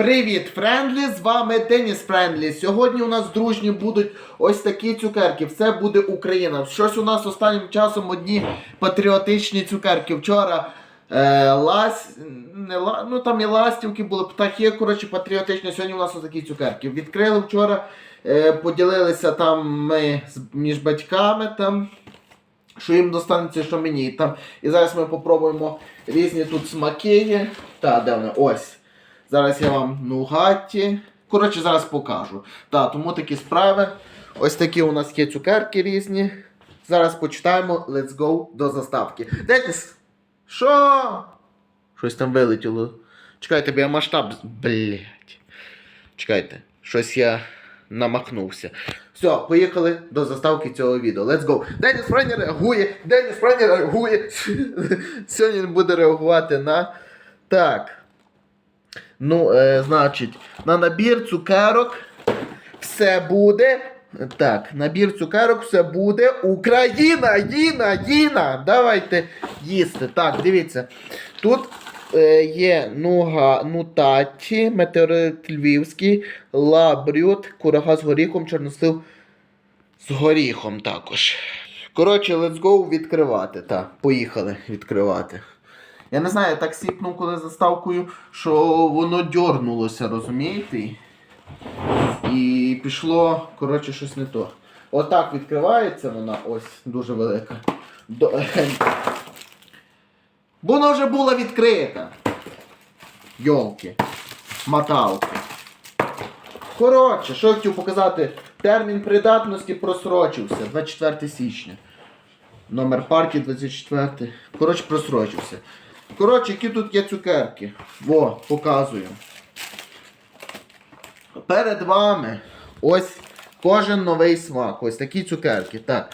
Привіт, Френдлі! З вами Деніс Френдлі. Сьогодні у нас дружні будуть ось такі цукерки. Все буде Україна. Щось у нас останнім часом одні патріотичні цукерки. Вчора е, лас... не ла... ну там і ластівки були, птахи, коротше, патріотичні. Сьогодні у нас ось такі цукерки. Відкрили вчора, е, поділилися там ми між батьками там. Що їм достанеться, що мені. Там, і зараз ми попробуємо різні тут смаки. Та, де вони? Ось. Зараз я вам нугаті. Коротше, зараз покажу. Так, тому такі справи. Ось такі у нас є цукерки різні. Зараз почитаємо. Let's go до заставки. Детіс! Що? Щось там вилетіло. Чекайте, бо я масштаб. Блять. Чекайте, щось я намахнувся. Все, поїхали до заставки цього відео. Let's go. Деніс Френі реагує. Деніс Френі реагує. Сьогодні буде реагувати на. Так. Ну, е, значить, на набір цукерок все буде. Так, набір цукерок все буде. Україна! Їна! Їна! Давайте їсти. Так, дивіться. Тут е, є нуга нутаті, метеорит львівський, лабрют, курага з горіхом, чорнослив з горіхом також. Коротше, let's go відкривати. Так, поїхали відкривати. Я не знаю, я так сіпнув коли заставкою, що воно дьорнулося, розумієте? І пішло, коротше, щось не то. Отак відкривається вона, ось, дуже велика. До... Вона вже була відкрита. Йолки. Маталки. Коротше, що я хотів показати? Термін придатності просрочився 24 січня. Номер партії 24. Коротше, просрочився. Коротше, які тут є цукерки. Во, показую. Перед вами ось кожен новий смак. Ось такі цукерки. Так.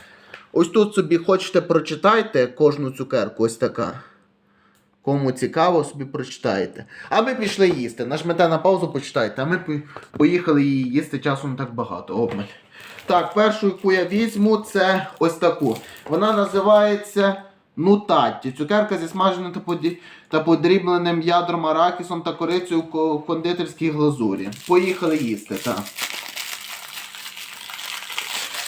Ось тут собі хочете прочитайте кожну цукерку. Ось така. Кому цікаво, собі прочитайте. А ми пішли їсти. Нажмете на паузу, почитайте. А ми поїхали її їсти часу не так багато. Обмаль. Так, першу, яку я візьму, це ось таку. Вона називається Нутатті. Цукерка зі смаженим та, подрібленим ядром арахісом та корицею в кондитерській глазурі. Поїхали їсти, так.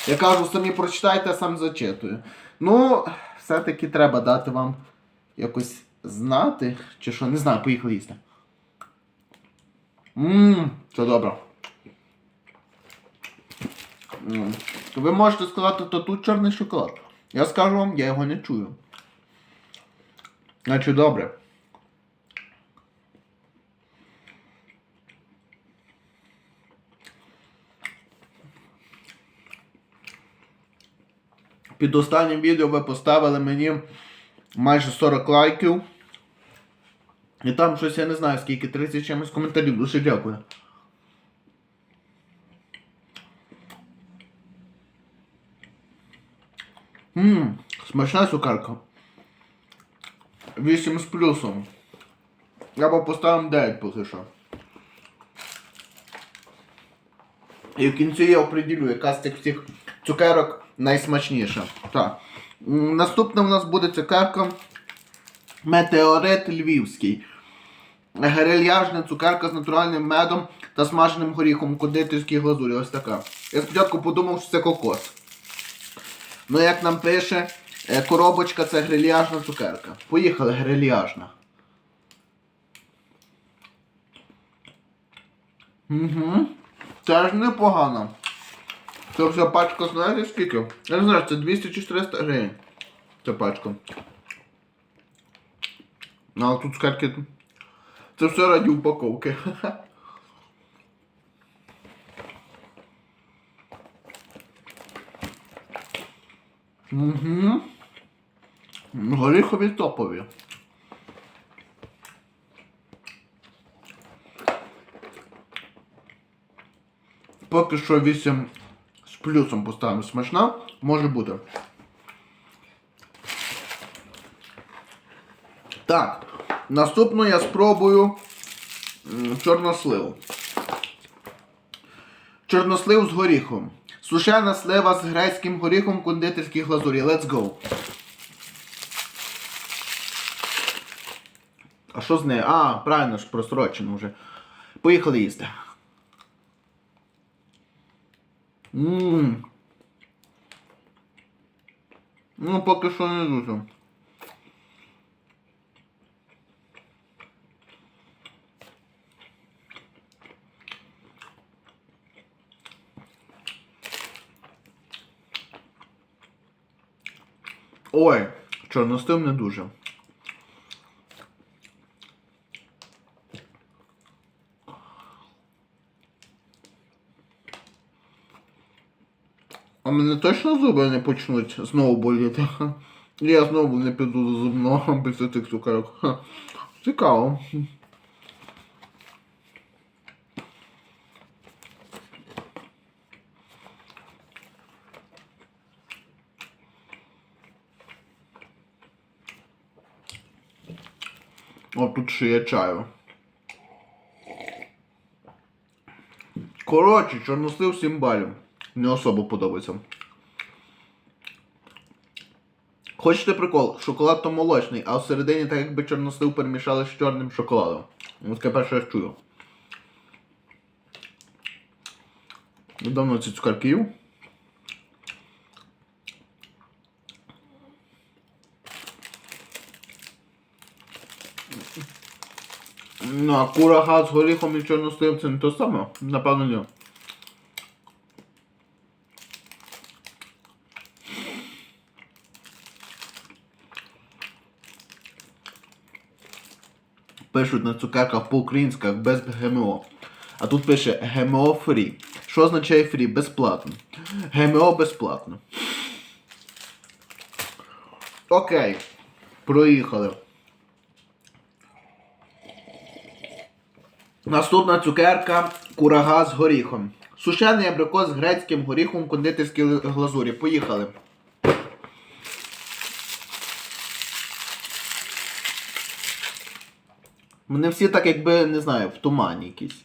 Я кажу, самі прочитайте, а сам зачитую. Ну, все-таки треба дати вам якось знати. Чи що, не знаю, поїхали їсти. Ммм, це добре. М, Ви можете сказати, то тут чорний шоколад. Я скажу вам, я його не чую. Значить, добре. Під останнім відео ви поставили мені майже 40 лайків. І там щось я не знаю скільки, 30 чимось коментарів. Дуже дякую. Ммм, смачна цукерка. 8 з плюсом. Я би поставив 9 поки що. І в кінці я оприділю, яка з цих всіх цукерок найсмачніша. Так. Наступна у нас буде цукерка Метеорит Львівський. Грильяжна цукерка з натуральним медом та смаженим горіхом кондитерській глазурі. Ось така. Я спочатку подумав, що це кокос. Ну, як нам пише, коробочка це грильяжна цукерка. Поїхали, грильяжна. Угу. Це ж непогано. Це вся пачка знаєте скільки? Я не знаю, це 200 чи 400 гривень. Ця пачка. Ну, але тут цукерки. Це все раді упаковки. Угу. Горіхові топові. Поки що 8 з плюсом поставимо смачна, може бути. Так, наступну я спробую м, чорнослив. Чорнослив з горіхом. Сушена слива з грецьким горіхом кондитерській глазурі. Let's go. А що з нею? А, правильно ж просрочено вже. Поїхали їсти. Ммм. Ну, поки що не дуже. Ой, чорностив не дуже. А мене точно зуби не почнуть знову боліти. Я знову не піду до зубного після цих цукерок. Цікаво. О, тут ще є чаю. Коротше, чорнослив 7 балів. Не особо подобається. Хочете прикол? Шоколад то молочний, а всередині так якби чорнослив перемішали з чорним шоколадом. Ось таке перше я чую. Я Давно ці цукерки їв. Ну, а курага з горіхом і чорносливом це не то саме? Напевно, ні. Пишуть на цукерках по-українськи без ГМО. А тут пише ГМО фрі. Що означає фрі? Безплатно. ГМО безплатно. Окей. Проїхали. Наступна цукерка курага з горіхом. Сушений абрикос з грецьким горіхом кондитерській глазурі. Поїхали. Вони всі так якби, не знаю, в тумані якісь.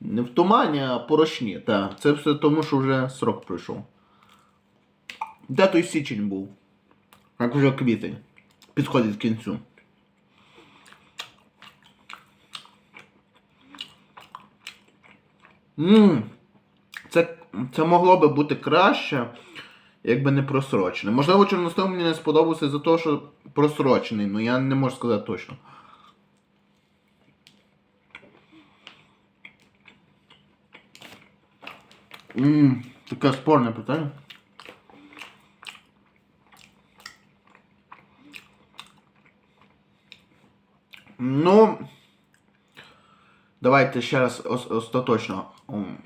Не в тумані, а порошні. Так. Це все тому, що вже срок пройшов. Де той січень був? Як вже квітень. Підходить к кінцю. Ммм. Це, це могло би бути краще, якби не просрочене. Можливо, чорностив мені не сподобався за те, що просрочений, але я не можу сказати точно. Ммм, таке спорне питання. Ну. Давайте ще раз остаточно. М.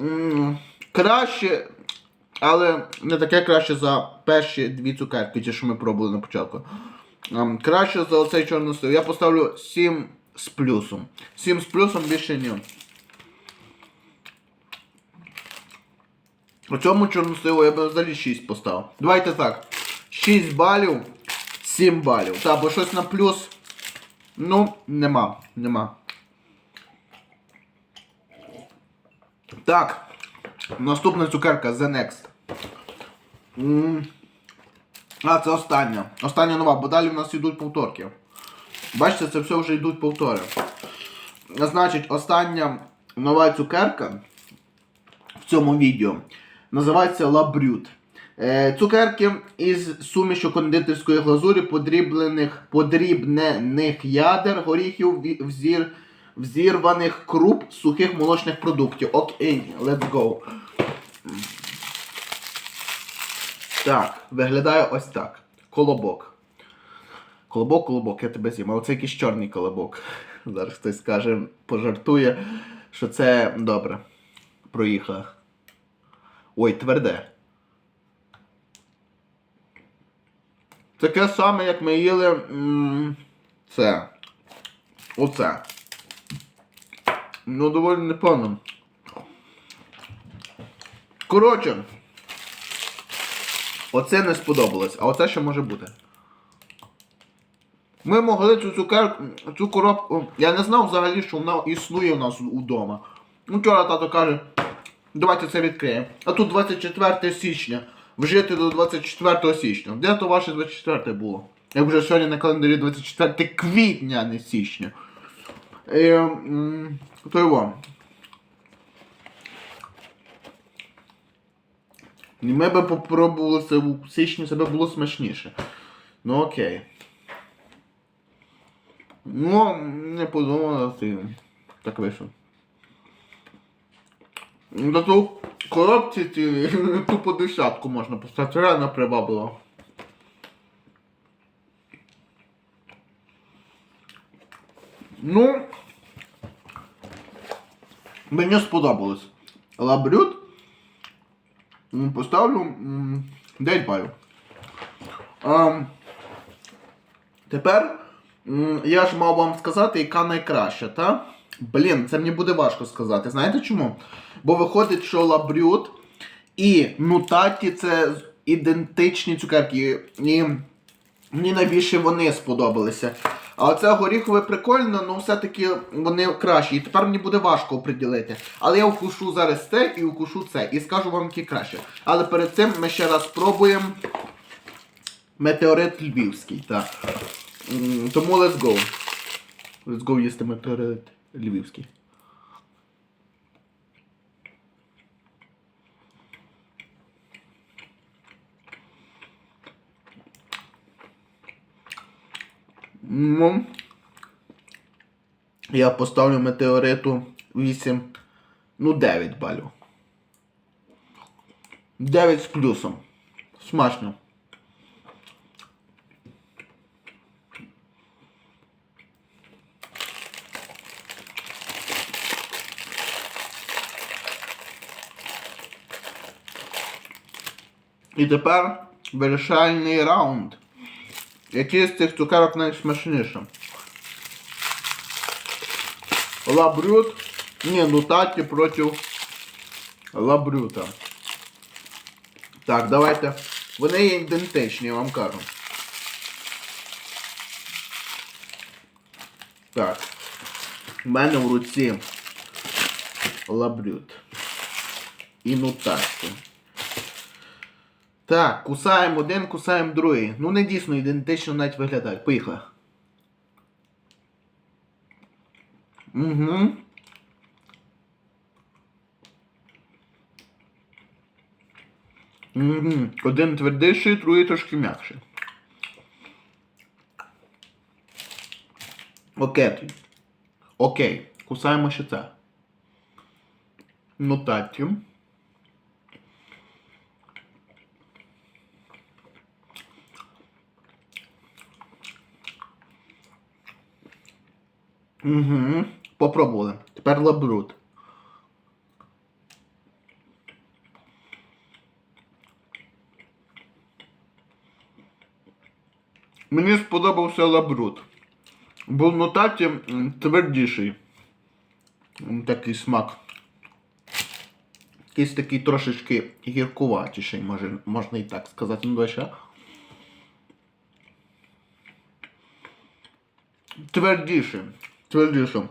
М, Краще, але не таке краще за перші дві цукерки, ті, що ми пробували на початку. Ем, Краще за оцей чорнослив. Я поставлю 7 з плюсом. 7 з плюсом більше ні. У цьому чорносливу я б взагалі 6 поставив. Давайте так. 6 балів, 7 балів. Так, бо щось на плюс. Ну, нема. Нема. Так. Наступна цукерка The Next. М. А, це остання. Остання нова, бо далі в нас йдуть повторки. Бачите, це все вже йдуть повтори. Значить, остання нова цукерка в цьому відео називається Лабрют. Е, Цукерки із сумішю кондитерської глазурі, подріблених, подрібнених ядер, горіхів, взір, взірваних круп, сухих молочних продуктів. Окей, let's go. Так, виглядає ось так. Колобок. Колобок, колобок, я тебе з'їм. А оце якийсь чорний колобок. Зараз хтось скаже, пожартує, що це добре. Проїхала. Ой, тверде. Таке саме, як ми їли. Це. Оце. Ну, доволі непогано. Коротше. Оце не сподобалось, а оце ще може бути. Ми могли цю цукерку, цю коробку. Я не знав взагалі, що вона існує у нас удома. Ну, вчора тато каже, давайте це відкриємо. А тут 24 січня. Вжити до 24 січня. Де то ваше 24 було? Як вже сьогодні на календарі 24 квітня, а не січня. І, м, то його. Ми би попробували це у січні, це би було смачніше. Ну окей. Ну, не подумала ти. Так вийшло. До ту коробці ці тупо десятку можна поставити. Реально привабило. Ну. Мені сподобалось. Лабрют. Поставлю м, 9 балів. Ам, тепер я ж мав вам сказати, яка найкраща, та? Блін, це мені буде важко сказати. Знаєте чому? Бо виходить, що лабрют і нутаті це ідентичні цукерки. І мені найбільше вони сподобалися. А оце горіхове прикольно, але все-таки вони кращі. І тепер мені буде важко оприділити. Але я укушу зараз це і укушу це. І скажу вам, які краще. Але перед цим ми ще раз спробуємо метеорит львівський. Так. Тому let's go. Let's go їсти метеорит львівський. Я поставлю метеориту 8, ну 9 балів. 9 з плюсом. Смачно. І тепер вирішальний раунд. Який з цих цукерок найсмачніше? Лабрют. Ні, нутаті проти лабрюта. Так, давайте. Вони є ідентичні, я вам кажу. Так. У мене в руці лабрют. І нутаті. Так, кусаємо один, кусаємо другий. Ну не дійсно ідентично навіть виглядають. Поїхали. Угу. Угу. Один твердіший, другий трошки м'якший. Окей. Окей. Кусаємо ще це. Нотаті. Угу. Попробували. Тепер лабрут. Мені сподобався лабрут. Бо в нотаті м, твердіший. Такий смак. Якийсь такий трошечки гіркуватіший, може, можна і так сказати. Ну, ще. Твердіше. Твердіше.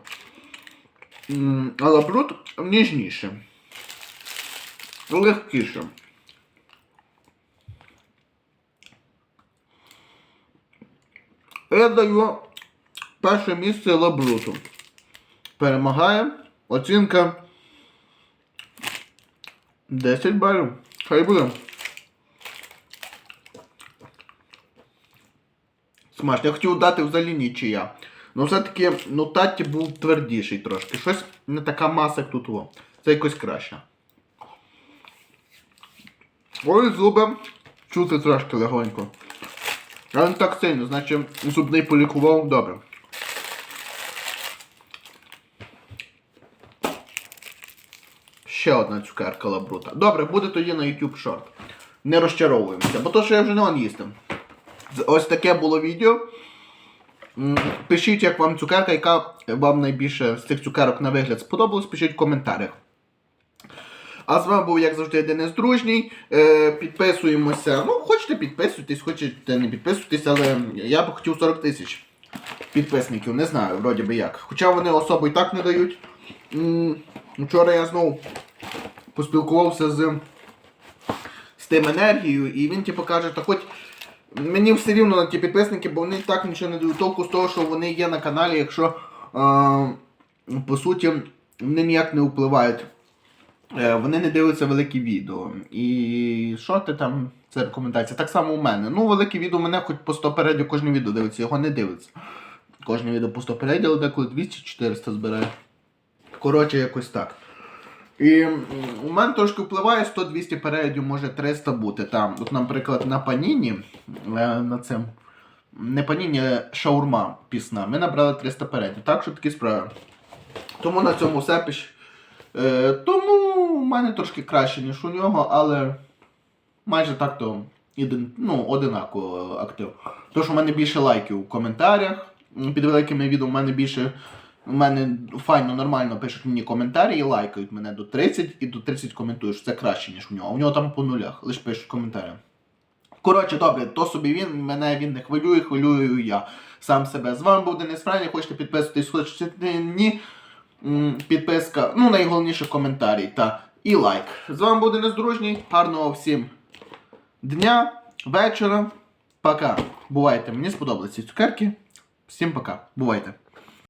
А лабрут ніжніше. Легкіше. Я даю перше місце лабруту. Перемагає оцінка 10 балів. Хай буде. Смачно. Я хотів дати взагалі нічия. Ну все-таки ну таті був твердіший трошки. Щось не така маса, як тут. Во. Це якось краще. Ой, зуби. Чути трошки легонько. Але не так сильно, значить зубний полікував добре. Ще одна цукерка лабрута. Добре, буде тоді на YouTube Short. Не розчаровуємося, бо то, що я вже не он їсти. Ось таке було відео. Пишіть, як вам цукерка, яка вам найбільше з цих цукерок на вигляд сподобалась, пишіть в коментарях. А з вами був, як завжди, Денис Дружній. Е, підписуємося. Ну, хочете підписуйтесь, хочете не підписуйтесь, але я б хотів 40 тисяч підписників. Не знаю, вроді би як. Хоча вони особо і так не дають. Вчора я знову поспілкувався з, з тим енергією, і він типу каже, та хоч Мені все рівно на ті підписники, бо вони так нічого не дають толку з того, що вони є на каналі, якщо е, по суті вони ніяк не впливають. Е, вони не дивляться великі відео. І що ти там? Це рекомендація. Так само у мене. Ну, великі відео мене хоч по 100 передів кожне відео дивиться, його не дивиться. Кожне відео по 100 передів, але деколи 200-400 збирає. Коротше, якось так. І у мене трошки впливає 100-200 переглядів, може 300 бути. Там, от, наприклад, на паніні, е, на цим, не паніні, шаурма пісна. Ми набрали 300 переглядів. Так що такі справи. Тому на цьому все пиш. Е, тому у мене трошки краще, ніж у нього, але майже так то ну, одинаково актив. Тож у мене більше лайків у коментарях. Під великими відео у мене більше. У мене файно, нормально пишуть мені коментарі і лайкають мене до 30 і до 30 коментуєш. Це краще, ніж у нього. У нього там по нулях, лише пишуть коментарі. Коротше, добре, то собі він, мене він не хвилює, хвилюю я сам себе. З вами був Денис Фрейні, хочете підписуватись, хочете ні. Підписка, ну найголовніше коментарі та і лайк. З вами був Дружній. Гарного всім дня, вечора. Пока. Бувайте. Мені сподобались ці цукерки. Всім пока. Бувайте.